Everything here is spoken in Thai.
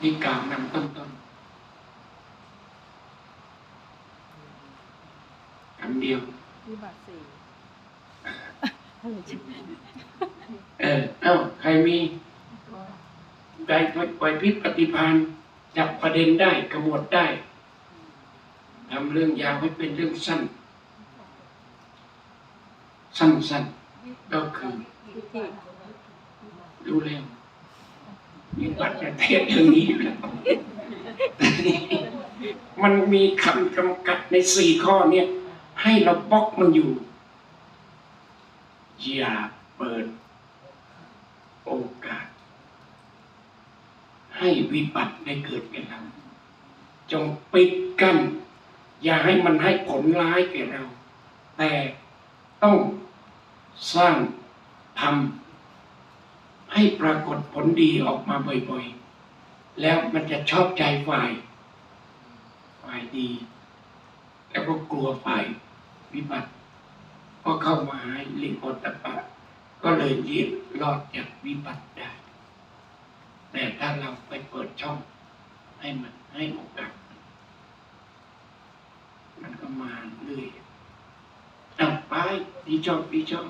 ที่กล่าวนำต้นต้นคำเดียววิบัติสี่เออ เอ้า ใครมีใจปล่อยพิษปฏิพานจับประเด็นได้กระมวดได้ทำเรื่องยาวให้เป็นเรื่องสั้น สั้นๆก็คือทิฏฐิรู้แล้ว มีบัตรประเทศเรื่องนี้อยู่แล้วมันมีคำจำกัดในสี่ข้อเนี่ย ให้เราบล็อกมันอยู่ อย่าเปิด โอกาส ให้วิบัติได้เกิดแก่เราจงปิดกั้นอย่าให้มันให้ผลร้ายแก่เรา แต่ต้องสร้างทำ ให้ปรากฏผลดีออกมาบ่อยๆ แล้วมันจะชอบใจฝ่าย ฝ่ายดี แล้วก็กลัวฝ่ายวิบัติ ก็เข้ามาหาลิงโอตตปปะ ก็เลยเลียดรอดจากวิบัติได้ แต่ถ้าเราไปเปิดช่อง ให้มันให้โอกาสมันก็มาเรื่อยอะไปดีชอบดีชอบ